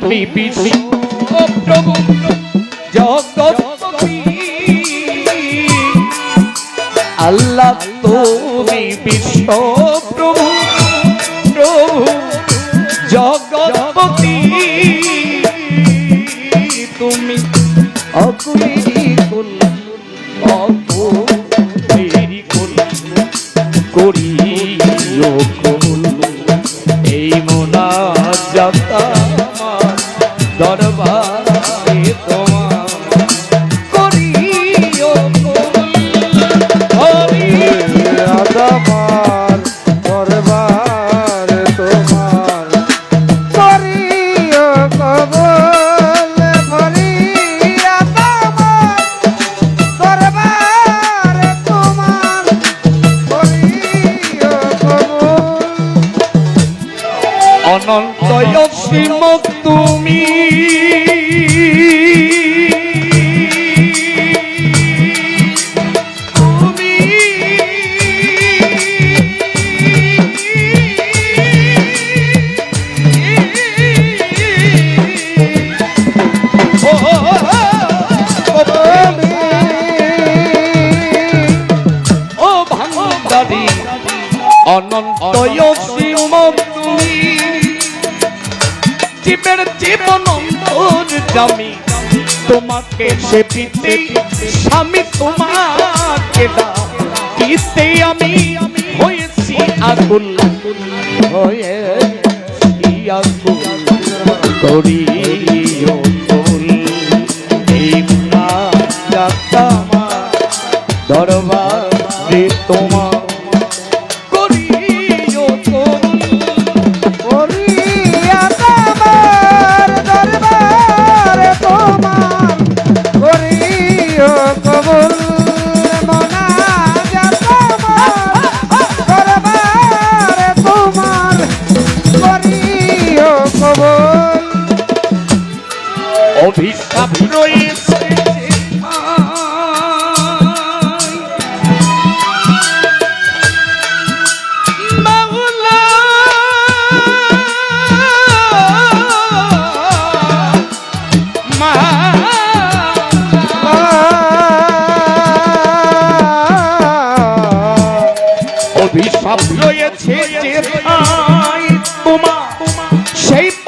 তুমি বিশ্ব প্রভু জগৎপতি আল্লাহ তুমি বিশ্ব প্রভু প্রভু জগৎপতি। তুমি অকুলেরি অনন্ত অসীম তুমি জীবের জীবন জামি। তোমাকে সে পিতে স্বামী তোমাকে কিতে আমি হয়েছি আকুল। হয়ে আকুল। করিও না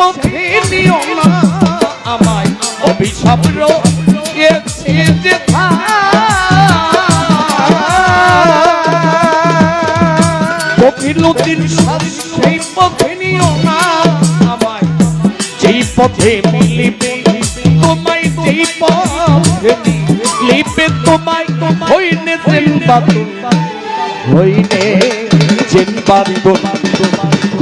পথে নিও না আমায় অভিশাপ রয়েছে সেই পথে নিও না আমায় যেই পথে মিলিবে, তোমায় যেই পথে লিপে তোমায় হইনে যেন বাতুল হইনে যেন বাতুল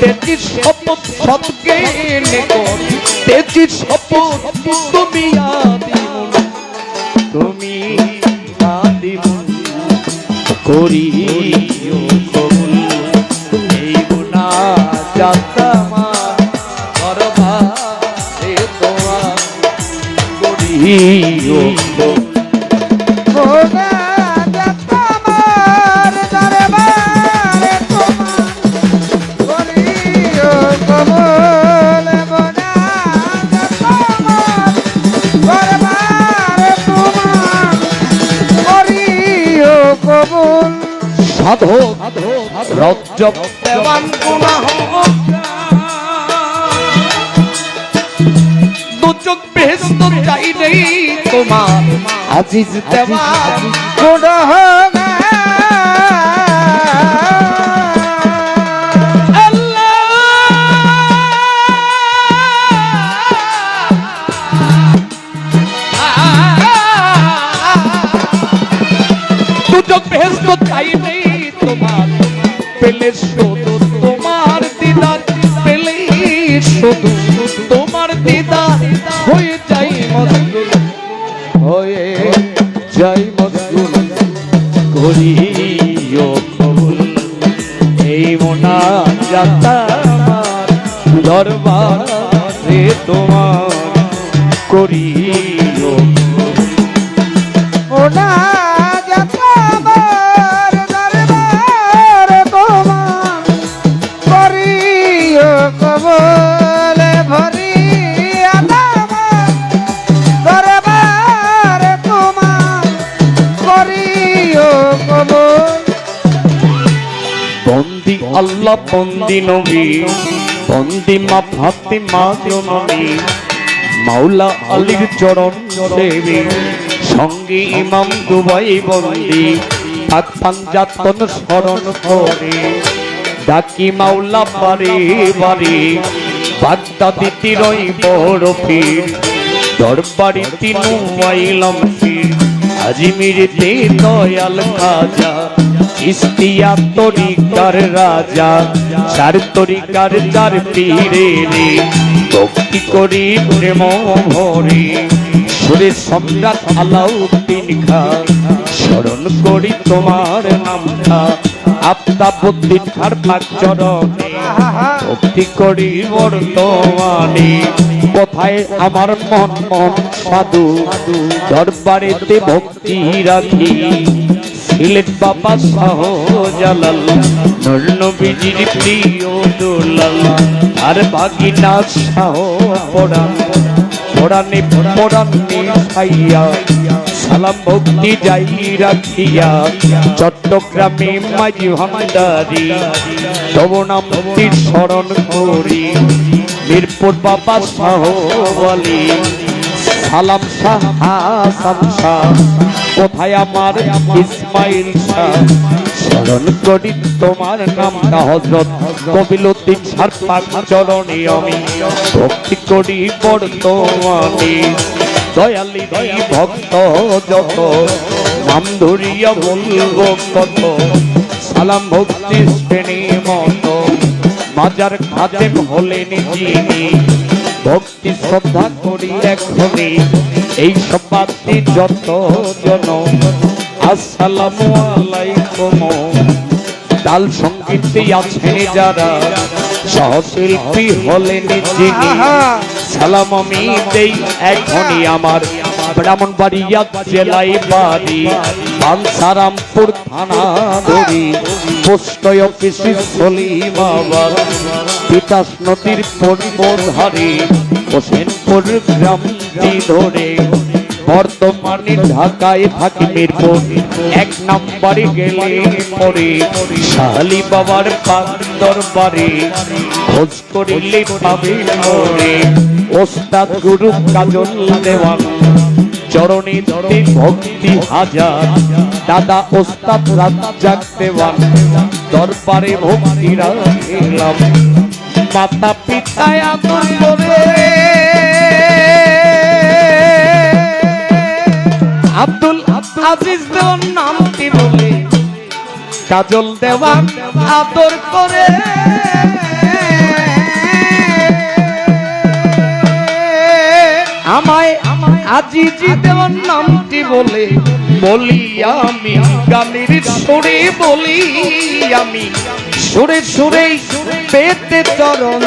তেজি শপথ সৎকে নেকর তেজি শপথ তুমি আদিমুন তুমি আদিমুন। করিও কবুল এই গুণা দেওয়ান গুনাহ দুচোখ বেহেস্ত চাই নেই তোমার আজিজ দেওয়ান শুধু তোমার দিদার, পেলে শুধু তোমার দিদার। হয়ে যাই মজগুল, হয়ে যাই মজগুল। করিও এই মোনা যাতা দরবারে তোমার আল্লাহ বন্দি নবী, বন্দি মা ভাতি মা জননী, মাওলা আলীর চরণ দেবী, সঙ্গে ইমাম দুবাই বন্দি পাক পাঞ্জাতন স্মরণ করে। ডাকি মাওলা বারে বারে বাগদাদি তিরই বড় পীর দরবারি তিনু আইলাম পীর আজমিরতে দয়াল খাজা ইস্তিয়া তরিকার রাজা, চার তরিকার চার পীরে রে। ভক্তি করি প্রেম ভরে, সুরে সম্রাট আলাউদ্দিন খা। স্মরণ করি তোমার নামটা আফতাবুদ্দিন খার পাক চরণে। ভক্তি করি বর্তমানে, কোথায় আমার মন মন সাধু? দরবারেতে ভক্তি রাখি। সিলেট বাবা শাহ জালাল। নবীজির প্রিয় দুলাল। আর বাগিনা শাহ পড়ান পড়ানে পড়ানে খাইয়া, সালাম ভক্তি যাই রাখিয়া, চট্টগ্রামে মাঝি ভান্ডারি তব নাম স্মরণ করি। মিরপুর বাবা শাহ বলি সালাম শাহ হাসান শাহ। কোথায় আমার ইসমাইল শাহ? স্মরণ করি তোমার নাম নামটা হজরত কবিলুদ্দিন সার পাক চরণে আমি ভক্তি করি বর্তমানে। দয়ালি ভক্ত যত, নাম ধরিয়া বলব কত সালাম ভক্তি শ্রেণি মতো, মাজার খাদেম হলেন যিনি। ভক্তি শ্রদ্ধা করি এখনই এই সব যত জন। আসসালামু আলাইকুম। তাল সঙ্গীতে আছেন যারা, সহশিল্পী হলেন যিনি। সালাম আমি দেই এখনই আমার ব্রাহ্মণবাড়িয়া জেলায় বাড়ি, বানসারামপুর থানা ধরি। পোস্ট অফিসে তিতাস নদীর পরিবধারে হোসেনপুর গ্রামটি ধরে বর্তমানে ঢাকায় থাকি মিরপুর এক নম্বরে গেলে পরে। শালি বাবার পাক দরবারে, খোঁজ করিলে পাবে মোরে। ওস্তাদ গুরু কাজল দেওয়ান, চরণে ধরে ভক্তি হাজার। দাদা ওস্তাদ রাজ্জাক দেওয়ান, দরবারে ভক্তি রাখিলাম। মাতা পিতায় আদর করে আব্দুল আজিজ দেওয়ার নামটি বলে। কাজল দেওয়ান আদর করে। আমায় আজিজি দেওয়ার নামটি বলে। বলি আমি গানের সুরে বলি আমি সুরে সুরে পেতে চরণ।